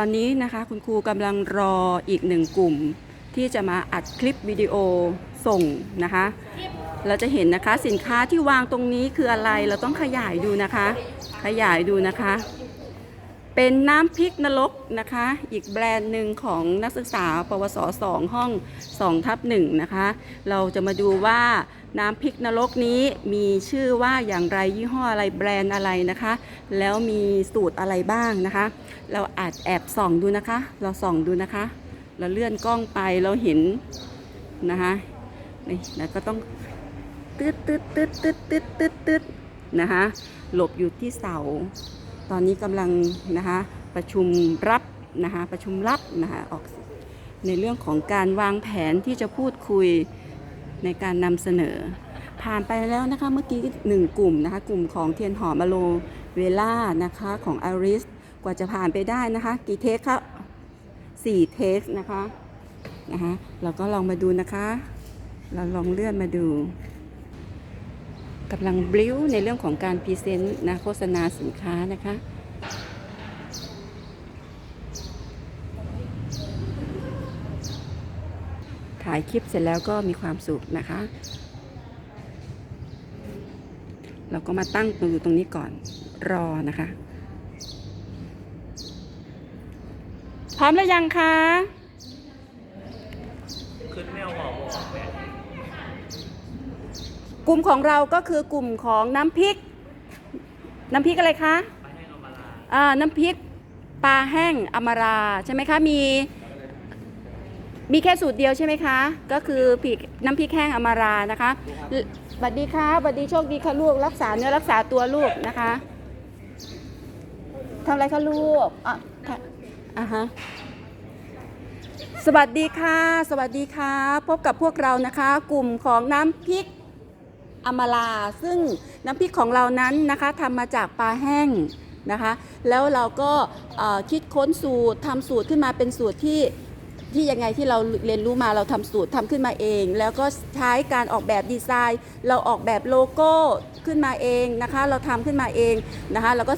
ตอนนี้นะคะคุณครูกำลังรออีกหนึ่งกลุ่ม ที่จะมาอัดคลิปวิดีโอส่งนะคะ เราจะเห็นนะคะสินค้าที่วางตรงนี้คืออะไรเราต้องขยายดูนะคะ ขยายดูนะคะ เป็นน้ำพริกนรกนะคะ อีกแบรนด์หนึ่งของนักศึกษา ปวส 2 ห้อง2ทับ1นะคะ เราจะมาดูว่า น้ำพริกนรกนี้มีชื่อว่าอย่างไรยี่ห้ออะไรแบรนด์อะไรนะคะ แล้วมีสูตรอะไรบ้างนะคะ เราอาจแอบส่องดูนะคะ เราส่องดูนะคะ เราเลื่อนกล้องไปเราเห็นนะคะนี่แล้วก็ต้องตึ๊ดตึ๊ดตึ๊ดตึ๊ดตึ๊ดตึ๊ดตึ๊ดนะคะหลบอยู่ที่เสา ตอนนี้กำลังนะคะประชุมรับนะคะประชุมรับนะคะออกในเรื่องของการวางแผนที่จะพูดคุย ในการนำเสนอ ผ่านไปแล้วนะคะเมื่อกี้หนึ่งกลุ่มนะคะ กลุ่มของเทียนหอมอโลเวล่านะคะของอาริสกว่าจะผ่านไปได้นะคะ กี่เทคครับสี่เทคนะคะนะคะเราก็ลองมาดูนะคะ เราลองเลื่อนมาดูกำลังบลิ้วในเรื่องของการพรีเซนต์นะโฆษณาสินค้านะคะ ถ่ายคลิปเสร็จแล้วก็มีความสุขนะคะ เราก็มาตั้งตัวอยู่ตรงนี้ก่อนรอนะคะ พร้อมแล้วยังคะขึ้นไม่เอาหอมออกแม่กลุ่มของเราก็คือกลุ่มของน้ำพริก น้ำพริกอะไรคะไปให้เอมาลาอ่า น้ำพริกปลาแห้งอมราใช่ไหมคะ มี มีแค่สูตรเดียวใช่ไหมคะ ก็คือพริกน้ำพริกแห้งอมรานะคะสวัสดีค่ะสวัสดีโชคดีค่ะลูกรักษาเนื้อรักษาตัวลูกนะคะทำอะไรคะลูกอะค่ะอะฮะสวัสดีค่ะ สวัสดีค่ะ พบกับพวกเรานะคะ กลุ่มของน้ำพริกอมราซึ่งน้ำพริกของเรานั้นนะคะทำมาจากปลาแห้งนะคะ แล้วเราก็เอ่อคิดค้นสูตรทำสูตรขึ้นมาเป็นสูตรที่ ที่ยังไงที่เราเรียนรู้มาเราทำสูตรทำขึ้นมาเอง แล้วก็ใช้การออกแบบดีไซน์ เราออกแบบโลโก้ขึ้นมาเองนะคะ เราทำขึ้นมาเองนะคะแล้วก็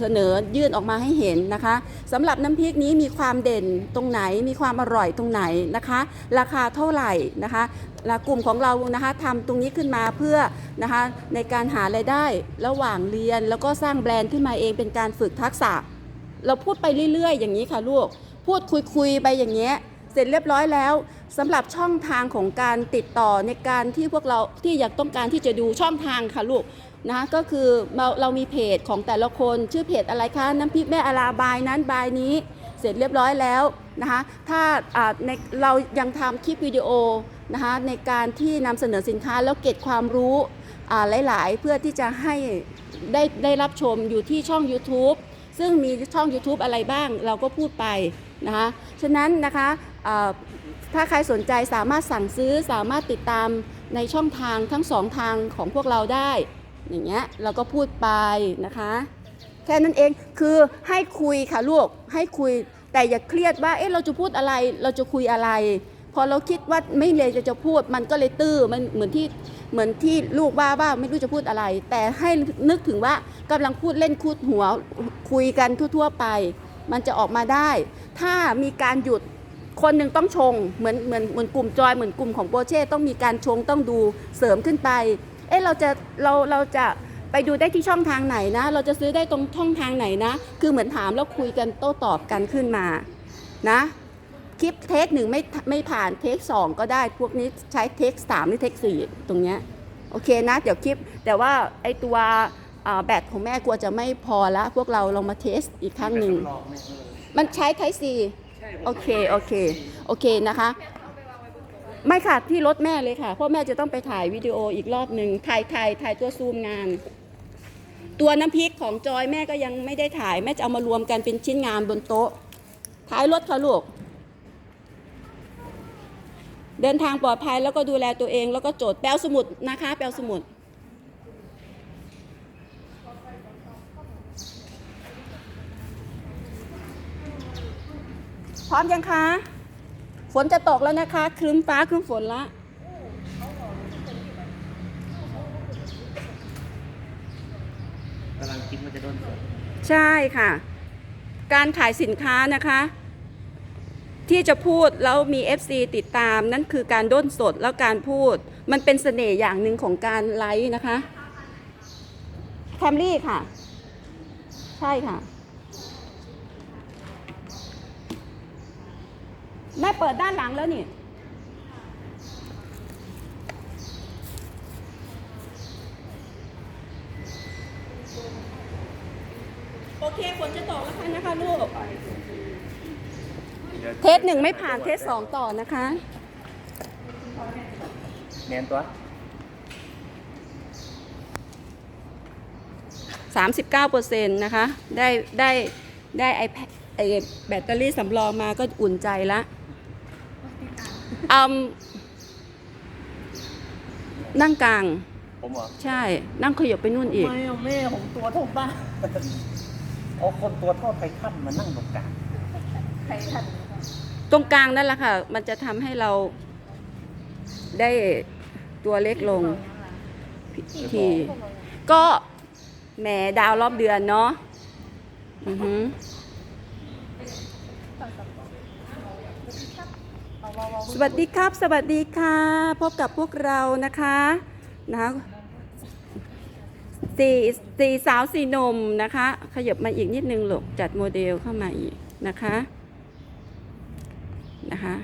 เสนอยื่นออกมาให้เห็นนะคะสำหรับน้ำพริกนี้มีความเด่นตรงไหนมีความอร่อยตรงไหนนะคะ ราคาเท่าไหร่นะคะและกลุ่มของเรานะคะทำตรงนี้ขึ้นมาเพื่อนะคะในการหารายได้ระหว่างเรียนแล้วก็สร้างแบรนด์ขึ้นมาเองเป็นการฝึกทักษะ เราพูดไปเรื่อยๆ อย่างนี้ค่ะลูก พูดคุยๆไปอย่างเงี้ยเสร็จเรียบร้อยแล้วสำหรับช่องทางของการติดต่อในการที่พวกเราที่อยากต้องการที่จะดูช่องทางค่ะลูกนะคะก็คือเราเรามีเพจของแต่ละคนชื่อเพจอะไรคะน้ำพริกแม่อาราบายนั้นบายนี้ เสร็จเรียบร้อยแล้วนะคะถ้าอ่าในเรายังทำคลิปวิดีโอนะคะในการที่นำเสนอสินค้าแล้วเก็บความรู้หลาย ๆ เพื่อที่จะให้ได้ได้รับชมอยู่ที่ช่อง YouTube ซึ่งมีช่อง YouTube อะไรบ้างเราก็พูดไป นะคะฉะนั้นนะคะถ้าใครสนใจสามารถสั่งซื้อสามารถติดตามในช่องทางทั้งสองทางของพวกเราได้ อย่างเงี้ยเราก็พูดไปนะคะ แค่นั้นเองคือให้คุยค่ะลูกให้คุยแต่อย่าเครียดว่าเอ๊ะเราจะพูดอะไรเราจะคุยอะไร พอเราคิดว่าไม่เลยจะจะพูด มันก็เลยตื้อมันเหมือนที่เหมือนที่ลูกว่าว่าไม่รู้จะพูดอะไร แต่ให้นึกถึงว่ากำลังพูดเล่นคูดหัวคุยกันทั่ว ๆ ไป มันจะออกมาได้ ถ้ามีการหยุดคนหนึ่งต้องชงเหมือนเหมือนเหมือนกลุ่มจอยเหมือนกลุ่มของโปรเช่ต้องมีการชงต้องดูเสริมขึ้นไป เอ๊ะเราจะเราเราจะไปดูได้ที่ช่องทางไหนนะ เราจะซื้อได้ตรงช่องทางไหนนะ คือเหมือนถามแล้วคุยกันโต้ตอบกันขึ้นมานะคลิปเทคหนึ่งไม่ไม่ผ่านเทคสองก็ได้พวกนี้ใช้เทคสามหรือเทคสี่ตรงเนี้ยโอเคนะ เดี๋ยวคลิปแต่ว่าไอตัว แบตของแม่กลัวจะไม่พอละพวกเราลองมาเทสอีกครั้งหนึ่งลองแม่เออมันใช้ไทซีใช่โอเค โอเค โอเคนะคะ ไม่ค่ะ ที่รถแม่เลยค่ะ เพราะแม่จะต้องไปถ่ายวิดีโออีกรอบหนึ่งถ่ายถ่ายถ่ายตัวซูมงาน ตัวน้ำพริกของจอยแม่ก็ยังไม่ได้ถ่าย แม่จะเอามารวมกันเป็นชิ้นงานบนโต๊ะ ท้ายรถค่ะลูก เดินทางปลอดภัยแล้วก็ดูแลตัวเองแล้วก็โจทย์แปลสมุดนะคะ แปลสมุด พร้อมยังคะ ฝนจะตกแล้วนะคะ ครึ้มฟ้าครึ้มฝนละกำลังคิดว่าจะโดนฝนใช่ค่ะ การขายสินค้านะคะ ที่จะพูดแล้วมี FC ติดตามนั่นคือการด้นสดแล้วการพูด มันเป็นเสน่ห์อย่างหนึ่งของการไลฟ์นะคะแคมรี่ค่ะ ใช่ค่ะ แม่เปิดด้านหลังแล้วนี่ โอเคฝนจะตกแล้วค่ะนะคะลูก เทสหนึ่งไม่ผ่านเทสสองต่อนะคะ เนียนตัว39%นะคะ ได้ได้ได้ไอแพไอแบตเตอรี่สำรองมาก็อุ่นใจละ อืมนั่งกลาง ผมเหรอใช่ นั่งขยบไปนู่นอีก ไม่เอาแม่ผมตัวเท่าบ้านเอาคนตัวเท่าไททันมานั่งตรงกลางตรงกลางนั่นแหละค่ะ มันจะทำให้เราได้ตัวเล็กลงทีก็แหมดาวรอบเดือนเนาะอือหือ สวัสดีครับ สวัสดีค่ะ พบกับพวกเรานะคะนะสี่สี่สาวสี่นมนะคะ ขยับมาอีกนิดนึงหลกจัดโมเดลเข้ามาอีกนะคะนะคะ